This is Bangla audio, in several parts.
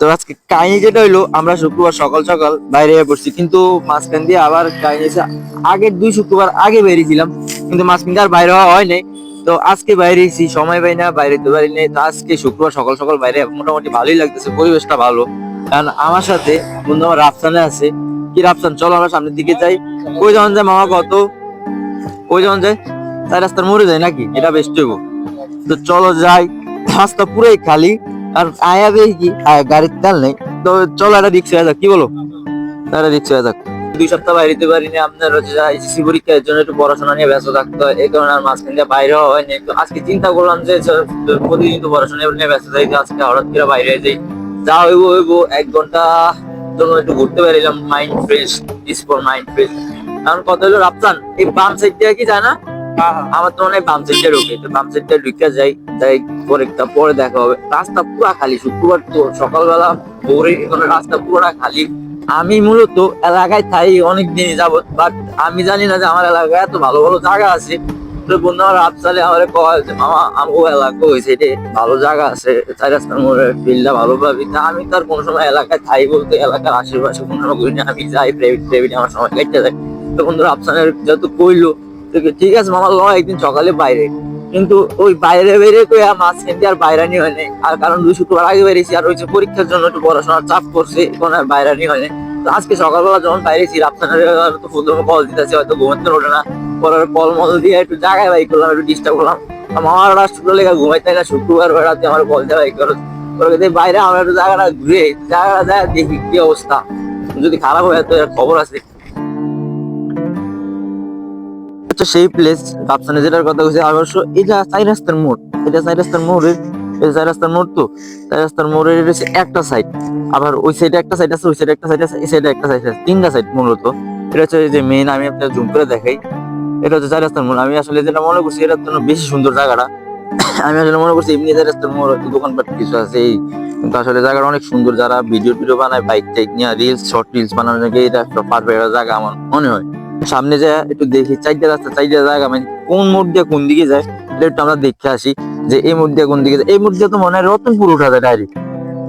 তো আজকে কাহিনী যেটা হইল, আমরা শুক্রবার সকাল সকাল বাইরে পড়ছি, কিন্তু মাঝখান দিয়ে আবার কাহিনী এসে আগের দুই শুক্রবার আগে বেরিয়েছিলাম কিন্তু মাঝখান দিয়ে আর বাইরে হওয়া হয় নাই। তো আজকে বাইরে এসেছি, সময় পাই না, বাইরে তো পারি নাই। তো আজকে শুক্রবার সকাল সকাল বাইরে মোটামুটি ভালোই লাগতেছে, পরিবেশটা ভালো। কারণ আমার সাথে বন্ধু আমার রাফসানে আছে। কি রাফসান, চলো আমরা সামনের দিকে যাই। কই যখন যায় মামা কত? কই যখন যায়? তাই রাস্তার মরে যায় নাকি? এটা বেস্ট হইব। তো চলো যাই। রাস্তা পুরাই খালি। আর আয়া দেখি কি? আয়া গাড়ির তেল নেই। তো চলো একটা রিক্সা হয়ে যাক, কি বলো? একটা রিক্সা হয়ে যাক। দুই সপ্তাহ বাইরে যেতে পারিনি, আপনার হচ্ছে এসএসসি পরীক্ষার জন্য একটু পড়াশোনা নিয়ে ব্যস্ত থাকতে হয়, এই কারণে আর মাঝখান দিয়ে বাইরে হয়নি। তো আজকে চিন্তা করলাম যে প্রতিদিন তো পড়াশোনা নিয়ে ব্যস্ত থাকি, আজকে হঠাৎ করে বাইরে যাই। যা হইব হইব, এক ঘণ্টা জন্য একটু ঘুরতে পারিলাম mind fresh is for mind fresh কারণ কথা হলো, রাফসান, এই বাম সাইড থেকে কি জানা আমার তো মনে হয় বাম সাইডটা ঢুকে তো বাম সাইডটা ঢুকে যাই, তাই পরীক্ষা পরে দেখা হবে। রাস্তা পুরা খালি, শুক্রবার তো সকালবেলা ভোরে রাস্তা পুরোটা খালি। আমি মূলত এলাকায় থাই অনেক দিন যাবত বাট আমি জানি না যে আমার এলাকায় এত ভালো ভালো জায়গা আছে। তো বন্ধু আমার রাফসালে আমার কয় যে, মামা আমগো এলাকা হয়েছে এটা ভালো জায়গা আছে, চার রাস্তার মোড়ে ফিল্ডটা ভালো পাবি। তা আমি তার কোনো সময় এলাকায় থাই বলতে, এলাকার আশেপাশে কোনো সময় ঘুরি না। আমি যাই, প্রাইভেট প্রাইভেট আমার সময় কেটে যায়। তো বন্ধু রাফসানের যত কইলো ঠিক আছে মামা ল একদিন সকালে বাইরে। কিন্তু ওই বাইরে বেরে কই আর মাঝখান দিয়ে আর বাইরানি হয় নাই। আর কারণ দুই শুক্রবার আগে বেরিয়েছি আর ওই যে পরীক্ষার জন্য একটু পড়াশোনার চাপ করছে এখন আর বাইরানি হয় নাই। তো আজকে সকালবেলা যখন বাইরেছি আপনার তো ফুল কল দিতেছে, হয়তো ঘুমাতে ওঠে না। পরে কল মল দিয়ে একটু জায়গায় বাই করলাম, একটু ডিস্টার্ব করলাম। আমার রাষ্ট্র লেগে ঘুমাইতে না, শুক্রবার রাতে আমার কল দেওয়া বাই করো বাইরে, আমরা একটু জায়গাটা ঘুরে, জায়গাটা দেখি কি অবস্থা। যদি খারাপ হয়, তো খবর আছে। হচ্ছে সেই প্লেস বাপসানে যেটার কথা কইছে অবশ্য এটা চাই রাস্তার মোড়। এটা চাই রাস্তার মোড়ের এটা চাই রাস্তার মোড় তো চাই রাস্তার মোড়ের হচ্ছে একটা সাইড আবার ওই সাইডে একটা সাইড আছে, ওই সাইডে একটা সাইড আছে, এই সাইডে একটা সাইড আছে, তিনটা সাইড মূলত। এটা হচ্ছে যে মেন আমি আপনার জুম করে দেখাই। এটা হচ্ছে চাই রাস্তার মোড়। আমি আসলে যেটা মনে করছি, এটার জন্য বেশি সুন্দর জায়গাটা। আমি আসলে মনে করছি, এমনি চাই রাস্তার মোড় দোকানপাট কিছু আছে এই। কিন্তু আসলে জায়গাটা অনেক সুন্দর, যারা ভিডিও টিডিও বানায় বাইক টাইক নিয়ে রিলস শর্ট রিলস বানানোর জন্য, এটা একটা পারফেক্ট জায়গা আমার মনে হয়। সামনে যায় একটু দেখি চারটা রাস্তা চারটা জায়গা মানে কোন মোড় দিয়ে কোন দিকে যায়, এটা একটু আমরা দেখে আসি যে এই মোড় দিয়ে কোন দিকে যায়। এই মোড় দিয়ে তো মনে হয় রতনপুর উঠা যায় ডাইরেক্ট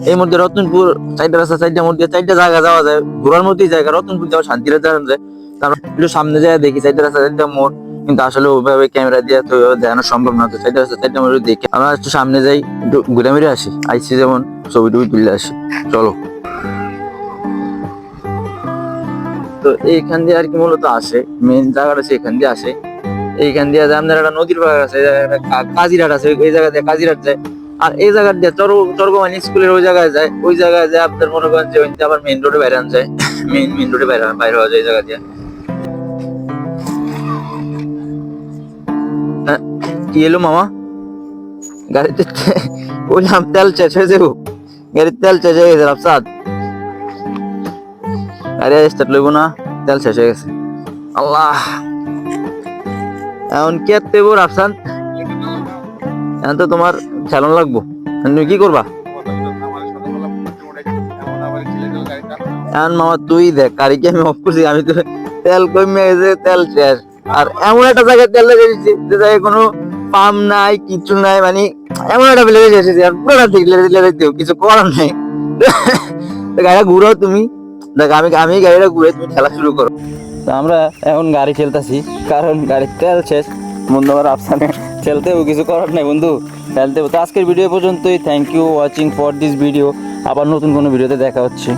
এই মধ্যে রতনপুর, চারটা রাস্তা, চারটা মোড় দিয়ে চারটা জায়গা যাওয়া যায়, ঘোরার মধ্যেই জায়গা, রতনপুর যাওয়া শান্তিরা যায় তারপর একটু সামনে যায় দেখি চারটা রাস্তা, চারটা মোড়, কিন্তু আসলে ওইভাবে ক্যামেরা দিয়ে তো দেখানো সম্ভব না। তো চারটা রাস্তা, চারটা মোড় দেখে আমরা একটু সামনে যাই, একটু ঘুরে আসি, আইসি যেমন ছবি টবি তুলে আসি। চলো। তো এইখান দিয়ে আর কি মূলত আসে। মেন জায়গাটা হচ্ছে এখান দিয়ে আসে। এইখান দিয়ে আপনার একটা নদীর পাড় আছে কাজিরাট আছে এই জায়গা দিয়ে কাজিরাট যায়। আর এই জায়গা দিয়ে চর চরগমানি স্কুলের ওই জায়গায় যায়। ওই জায়গায় যায় আপনার মনে করেন যে আবার মেইন রোডে বাইরে যায়। মেইন মেইন রোডে বাইরে বাইরে হওয়া যায় এই জায়গা দিয়ে। হ্যাঁ, কি এলো মামা? গাড়িতে বললাম তেল শেষ হয়ে যাব গাড়ির তেল শেষ হয়ে রাফসাদ। গাড়ি স্টার্ট লইব না, তেল শেষ হয়ে গেছে। আল্লাহ। এখন কি আর দেবো রাফসান? এখন তো তোমার চালান লাগবো। তুমি কি করবা? এখন মামা, তুই দেখ আমি অফ করছি? আমি তো তেল কমে গেছে, তেল শেষ। আর এমন একটা জায়গায় তেল লেগে যে জায়গায় কোনো পাম্প নাই কিছু নাই মানে এমন একটা লেগে গেছে আর লেগে দিও কিছু করার নাই। গাড়িটা ঘুরাও তুমি। দেখ, আমি আমি গাড়িটা ঘুরে তুমি খেলা শুরু করো। আমরা এখন গাড়ি খেলতেছি, কারণ গাড়ির তেল শেষ। বন্ধু আমার আফসানে খেলতেও কিছু করার নাই বন্ধু, খেলতে তো আজকের ভিডিও পর্যন্তই thank you watching for this video আবার নতুন কোনো ভিডিওতে দেখা হচ্ছে।